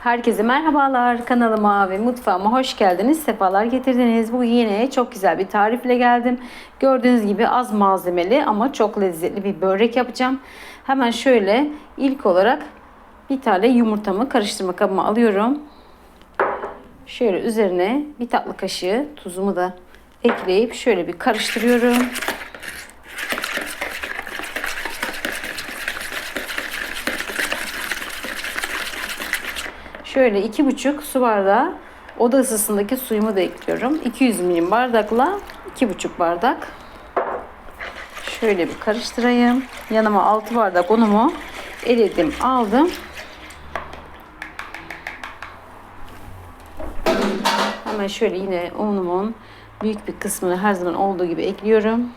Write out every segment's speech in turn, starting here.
Herkese merhabalar. Kanalıma ve mutfağıma hoş geldiniz. Sefalar getirdiniz. Bugün yine çok güzel bir tarifle geldim. Gördüğünüz gibi az malzemeli ama çok lezzetli bir börek yapacağım. Hemen şöyle ilk olarak bir tane yumurtamı karıştırma kabıma alıyorum. Şöyle üzerine bir tatlı kaşığı tuzumu da ekleyip şöyle bir karıştırıyorum. Şöyle iki buçuk su bardağı oda ısısındaki suyumu da ekliyorum. 200 milim bardakla iki buçuk bardak. Şöyle bir karıştırayım. Yanıma 6 bardak unumu eledim aldım. Hemen şöyle yine unumun büyük bir kısmını her zaman olduğu gibi ekliyorum.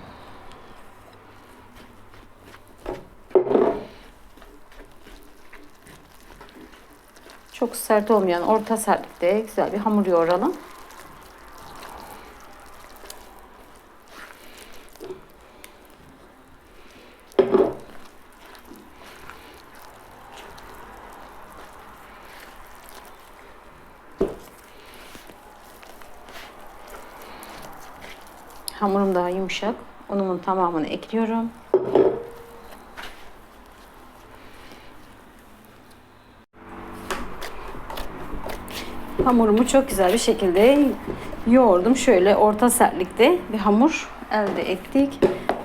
Çok sert olmayan orta sertlikte güzel bir hamur yoğuralım. Hamurum daha yumuşak. Unumun tamamını ekliyorum. Hamurumu çok güzel bir şekilde yoğurdum. Şöyle orta sertlikte bir hamur elde ettik.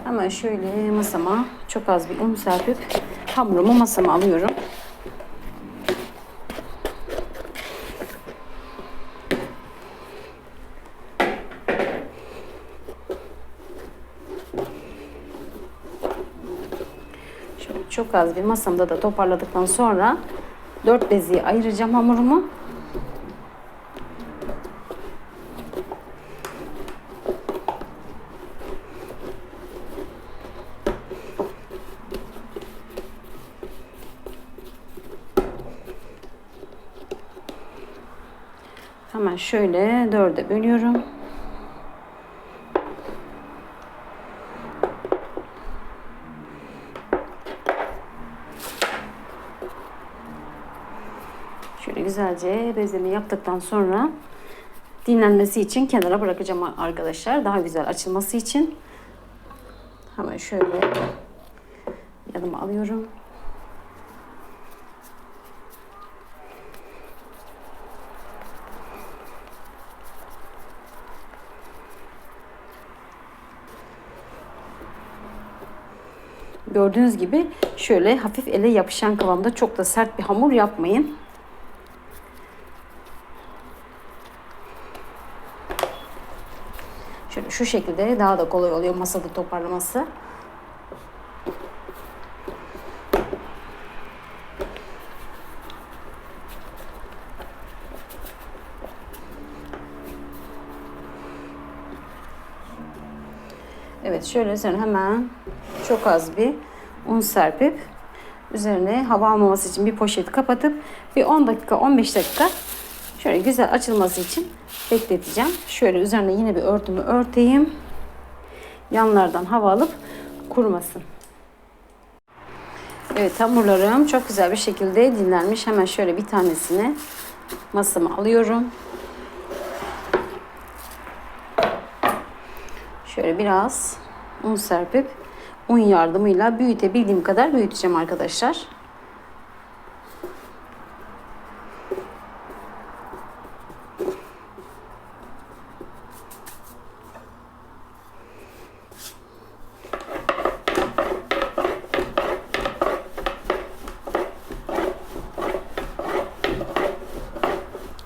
Hemen şöyle masama çok az bir un serpip hamurumu masama alıyorum. Şöyle çok az bir masamda da toparladıktan sonra dört beziye ayıracağım hamurumu. Hemen şöyle dörde bölüyorum. Şöyle güzelce bezemi yaptıktan sonra dinlenmesi için kenara bırakacağım arkadaşlar. Daha güzel açılması için. Hemen şöyle yanıma alıyorum. Gördüğünüz gibi şöyle hafif ele yapışan kıvamda çok da sert bir hamur yapmayın. Şöyle şu şekilde daha da kolay oluyor masada toparlaması. Evet şöyle üzerine hemen çok az bir un serpip üzerine hava almaması için bir poşet kapatıp bir 10 dakika 15 dakika şöyle güzel açılması için bekleteceğim. Şöyle üzerine yine bir örtümü örteyim. Yanlardan hava alıp kurumasın. Evet hamurlarım çok güzel bir şekilde dinlenmiş. Hemen şöyle bir tanesini masama alıyorum. Şöyle biraz un serpip un yardımıyla büyütebildiğim kadar büyüteceğim arkadaşlar.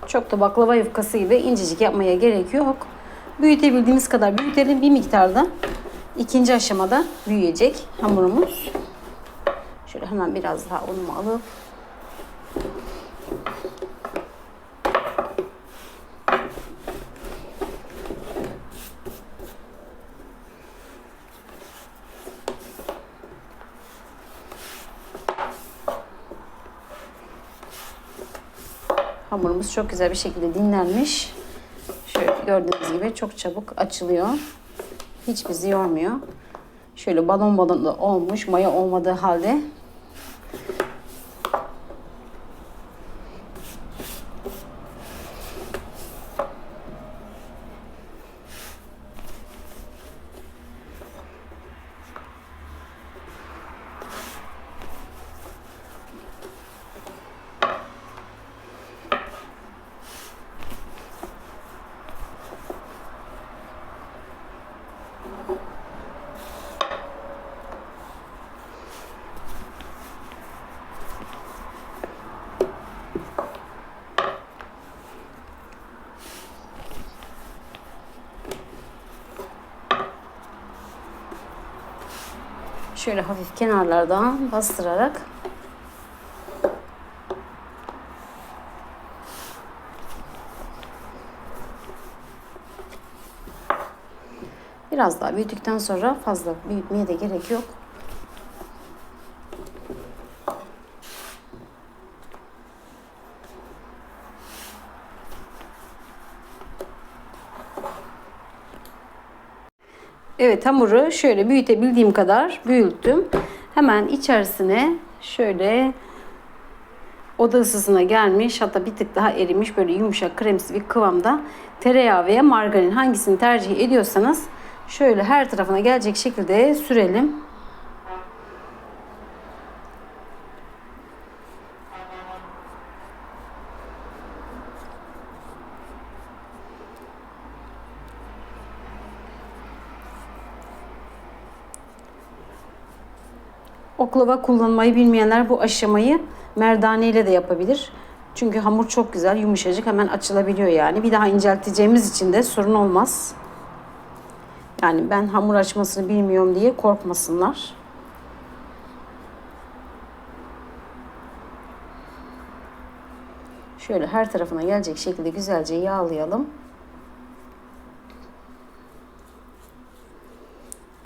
Çok da baklava yufkası gibi incecik yapmaya gerek yok. Büyütebildiğimiz kadar büyütelim. Bir miktarda ikinci aşamada büyüyecek hamurumuz. Şöyle hemen biraz daha unumu alıp Hamurumuz çok güzel bir şekilde dinlenmiş. Şöyle gördüğünüz gibi çok çabuk açılıyor. Hiç bizi yormuyor. Şöyle balon balon da olmuş. Maya olmadığı halde Şöyle hafif kenarlardan bastırarak Biraz daha büyüdükten sonra fazla büyütmeye de gerek yok. Evet hamuru şöyle büyütebildiğim kadar büyüttüm. Hemen içerisine şöyle oda ısısına gelmiş hatta bir tık daha erimiş böyle yumuşak kremsi bir kıvamda tereyağı veya margarin hangisini tercih ediyorsanız şöyle her tarafına gelecek şekilde sürelim. Oklava kullanmayı bilmeyenler bu aşamayı merdane ile de yapabilir. Çünkü hamur çok güzel, yumuşacık hemen açılabiliyor yani. Bir daha incelteceğimiz için de sorun olmaz. Yani ben hamur açmasını bilmiyorum diye korkmasınlar. Şöyle her tarafına gelecek şekilde güzelce yağlayalım.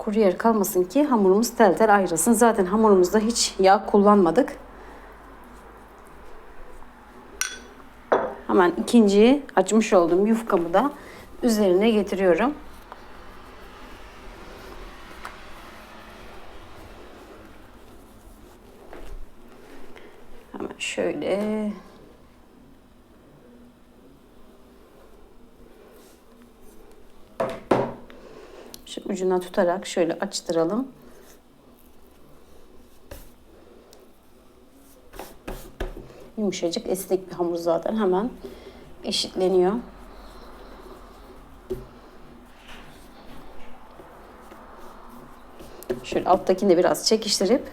Kuru yer kalmasın ki hamurumuz tel tel ayrılsın. Zaten hamurumuzda hiç yağ kullanmadık. Hemen ikinci açmış olduğum yufkamı da üzerine getiriyorum. Hemen şöyle Şu ucuna tutarak şöyle açtıralım. Yumuşacık esnek bir hamur zaten hemen eşitleniyor. Şöyle alttakini de biraz çekiştirip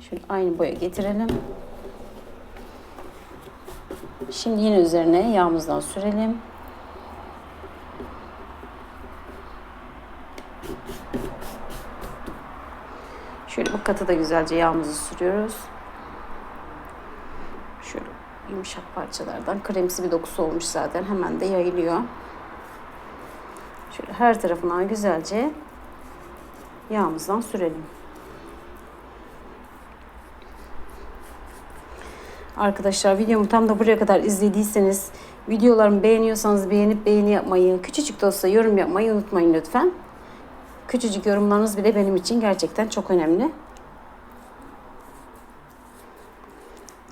şöyle aynı boya getirelim. Şimdi yine üzerine yağımızdan sürelim. Katı da güzelce yağımızı sürüyoruz. Şöyle yumuşak parçalardan kremsi bir dokusu olmuş zaten. Hemen de yayılıyor. Şöyle her tarafına güzelce yağımızdan sürelim. Arkadaşlar videomu tam da buraya kadar izlediyseniz videolarımı beğeniyorsanız beğenip beğeni yapmayı, küçücük de olsa yorum yapmayı unutmayın lütfen. Küçücük yorumlarınız bile benim için gerçekten çok önemli.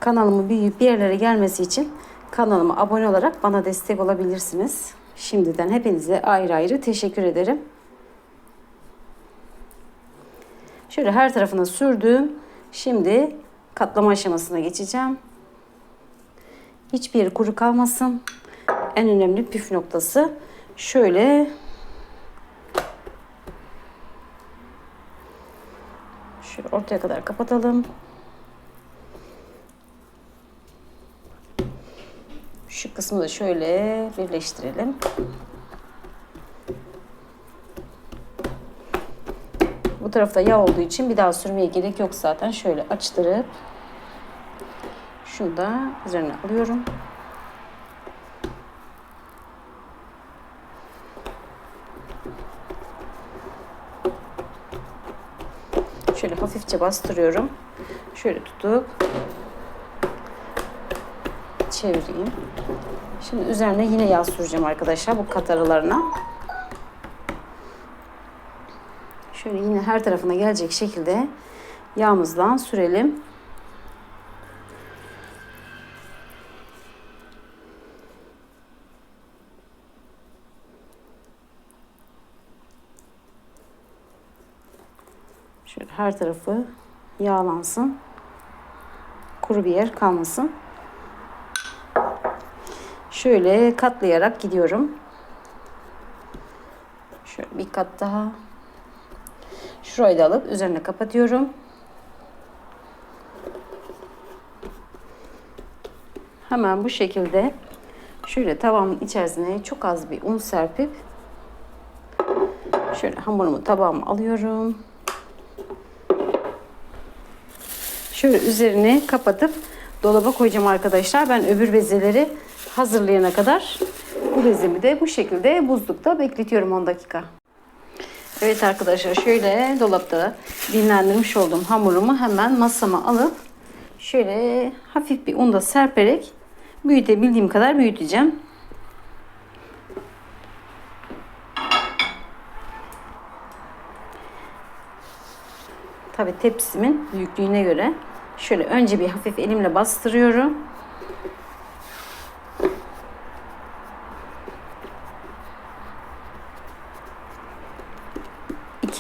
Kanalımı büyüyüp bir yerlere gelmesi için kanalıma abone olarak bana destek olabilirsiniz. Şimdiden hepinize ayrı ayrı teşekkür ederim. Şöyle her tarafına sürdüm. Şimdi katlama aşamasına geçeceğim. Hiçbir yeri kuru kalmasın. En önemli püf noktası şöyle Şöyle ortaya kadar kapatalım. Şu kısmı da şöyle birleştirelim. Bu tarafta yağ olduğu için bir daha sürmeye gerek yok zaten. Şöyle açtırıp şunu da üzerine alıyorum. Şöyle hafifçe bastırıyorum. Şöyle tutup çevireyim. Şimdi üzerine yine yağ süreceğim arkadaşlar bu kataralarına. Şöyle yine her tarafına gelecek şekilde yağımızdan sürelim. Şöyle her tarafı yağlansın. Kuru bir yer kalmasın. Şöyle katlayarak gidiyorum. Şöyle bir kat daha. Şurayı da alıp üzerine kapatıyorum. Hemen bu şekilde şöyle tavanın içerisine çok az bir un serpip şöyle hamurumu tabağıma alıyorum. Şöyle üzerini kapatıp dolaba koyacağım arkadaşlar. Ben öbür bezeleri hazırlayana kadar bu bezemi de bu şekilde buzlukta bekletiyorum 10 dakika. Evet arkadaşlar şöyle dolapta dinlendirmiş olduğum hamurumu hemen masama alıp şöyle hafif bir un da serperek büyütebildiğim kadar büyüteceğim. Tabi tepsimin büyüklüğüne göre şöyle önce bir hafif elimle bastırıyorum.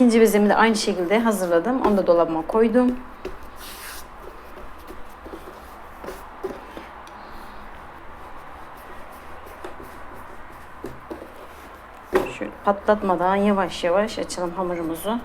İkinci bezemi de aynı şekilde hazırladım. Onu da dolabıma koydum. Şöyle patlatmadan yavaş yavaş açalım hamurumuzu.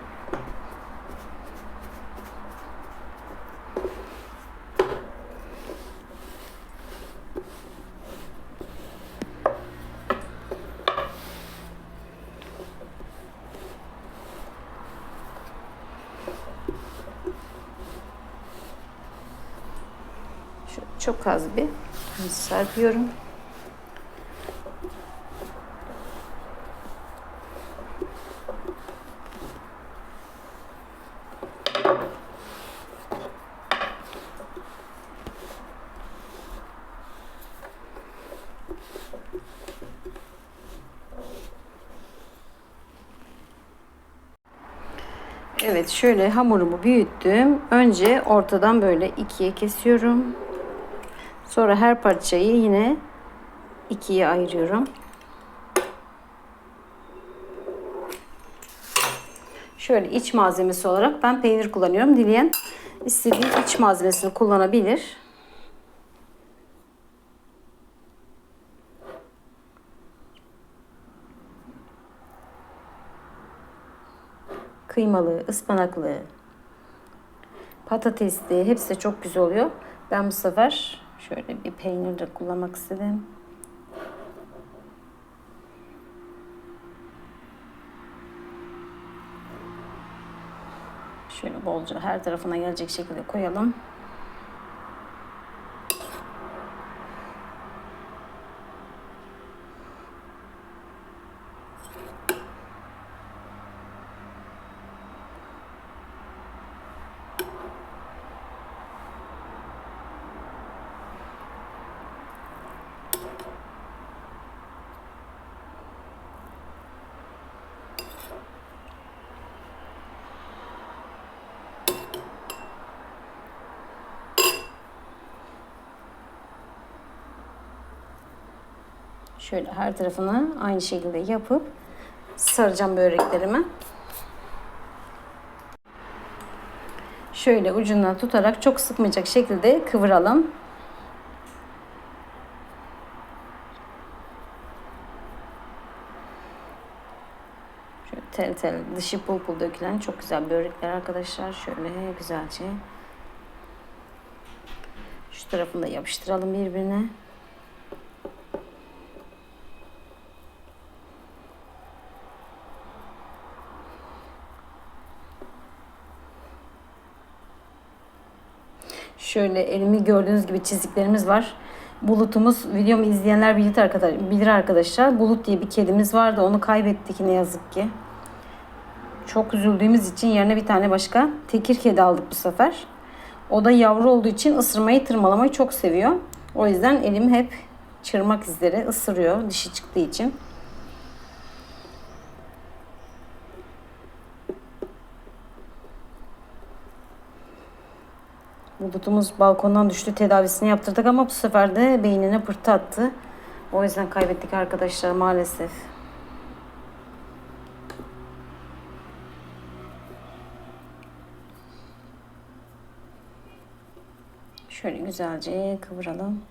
Şöyle çok az bir serpiyorum. Evet şöyle hamurumu büyüttüm. Önce ortadan böyle ikiye kesiyorum. Sonra her parçayı yine ikiye ayırıyorum. Şöyle iç malzemesi olarak ben peynir kullanıyorum. Dileyen istediği iç malzemesini kullanabilir. Kıymalı, ıspanaklı, patatesli hepsi çok güzel oluyor. Ben bu sefer şöyle bir peynir de kullanmak istedim. Şöyle bolca her tarafına gelecek şekilde koyalım. Şöyle her tarafını aynı şekilde yapıp saracağım böreklerimi. Şöyle ucundan tutarak çok sıkmayacak şekilde kıvıralım. Şöyle tel tel dışı pul pul dökülen çok güzel börekler arkadaşlar. Şöyle güzelce şu tarafını da yapıştıralım birbirine. Şöyle elimi gördüğünüz gibi çiziklerimiz var. Bulutumuz, videomu izleyenler bilir, arkadaş, bilir arkadaşlar. Bulut diye bir kedimiz vardı. Onu kaybettik ne yazık ki. Çok üzüldüğümüz için yerine bir tane başka tekir kedi aldık bu sefer. O da yavru olduğu için ısırmayı, tırmalamayı çok seviyor. O yüzden elim hep çırmak izleri ısırıyor dişi çıktığı için. Budumuz balkondan düştü. Tedavisini yaptırdık ama bu sefer de beynine pırtı attı. O yüzden kaybettik arkadaşlar maalesef. Şöyle güzelce kıvıralım.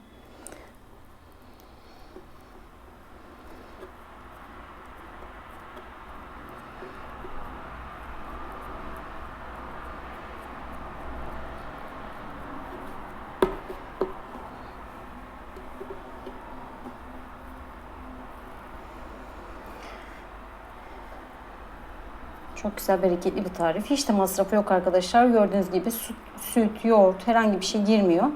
Çok güzel bereketli bir tarif. Hiç de masrafı yok arkadaşlar. Gördüğünüz gibi süt, süt, yoğurt herhangi bir şey girmiyor.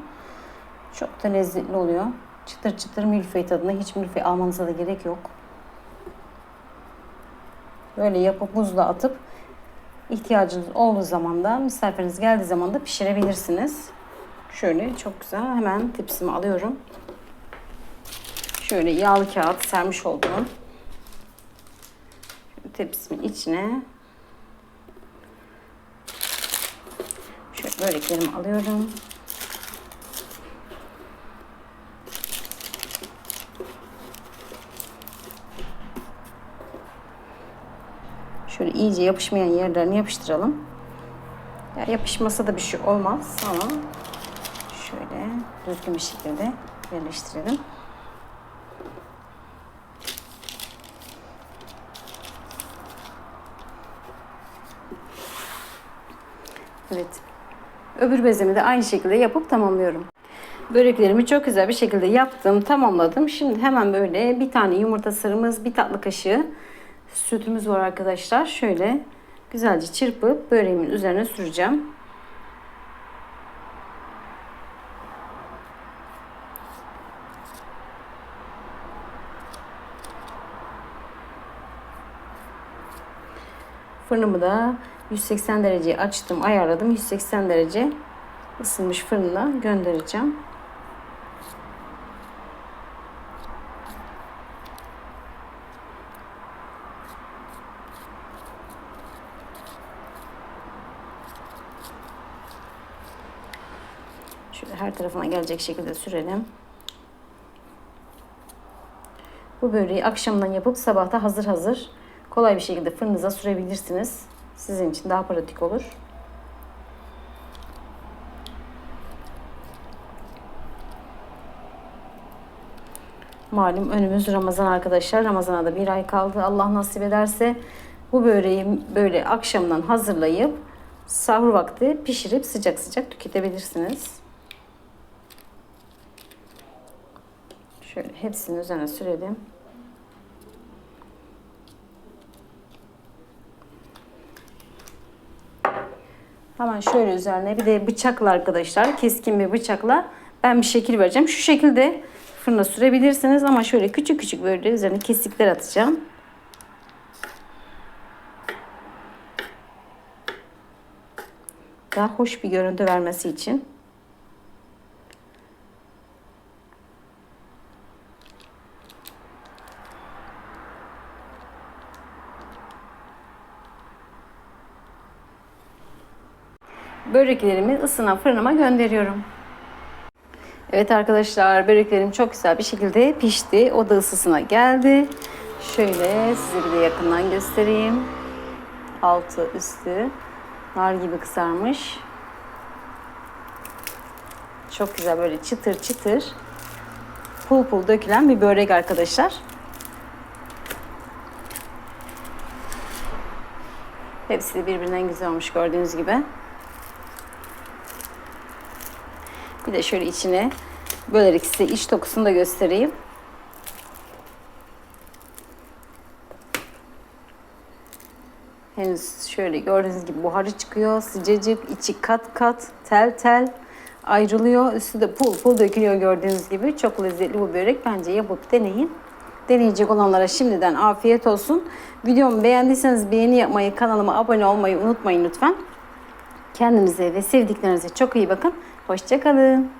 Çok da lezzetli oluyor. Çıtır çıtır milföy tadına hiç milföy almanıza da gerek yok. Böyle yapıp buzluğa atıp ihtiyacınız olduğu zaman da misafiriniz geldiği zaman da pişirebilirsiniz. Şöyle çok güzel hemen tepsimi alıyorum. Şöyle yağlı kağıt sermiş olduğum tepsimin içine şöyle böreklerimi alıyorum. Şöyle iyice yapışmayan yerlerini yapıştıralım. Ya yapışmasa da bir şey olmaz ama şöyle düzgün bir şekilde yerleştirelim. Evet. Öbür bezemi de aynı şekilde yapıp tamamlıyorum. Böreklerimi çok güzel bir şekilde yaptım, tamamladım. Şimdi hemen böyle bir tane yumurta sarımız, bir tatlı kaşığı sütümüz var arkadaşlar. Şöyle güzelce çırpıp böreğimin üzerine süreceğim. Fırınımı da 180 dereceye açtım, ayarladım. 180 derece ısınmış fırına göndereceğim. Şöyle her tarafına gelecek şekilde sürelim. Bu böreği akşamdan yapıp sabahta hazır hazır kolay bir şekilde fırınıza sürebilirsiniz. Sizin için daha pratik olur. Malum önümüz Ramazan arkadaşlar. Ramazana da bir ay kaldı. Allah nasip ederse bu böreği böyle akşamdan hazırlayıp sahur vakti pişirip sıcak sıcak tüketebilirsiniz. Şöyle hepsini üzerine sürelim. Hemen şöyle üzerine bir de bıçakla arkadaşlar keskin bir bıçakla ben bir şekil vereceğim. Şu şekilde fırına sürebilirsiniz ama şöyle küçük küçük böyle üzerine kesikler atacağım. Daha hoş bir görüntü vermesi için. Böreklerimi ısınan fırınıma gönderiyorum. Evet arkadaşlar böreklerim çok güzel bir şekilde pişti. O da ısısına geldi. Şöyle size bir de yakından göstereyim. Altı üstü nar gibi kızarmış. Çok güzel böyle çıtır çıtır pul pul dökülen bir börek arkadaşlar. Hepsi de birbirinden güzel olmuş gördüğünüz gibi. Bir de şöyle içine bölerek size iç dokusunu da göstereyim. Henüz şöyle gördüğünüz gibi buharı çıkıyor. Sıcacık, içi kat kat, tel tel ayrılıyor. Üstü de pul pul dökülüyor gördüğünüz gibi. Çok lezzetli bu börek. Bence yapıp deneyin. Deneyecek olanlara şimdiden afiyet olsun. Videomu beğendiyseniz beğeni yapmayı, kanalıma abone olmayı unutmayın lütfen. Kendinize ve sevdiklerinize çok iyi bakın. Hoşçakalın.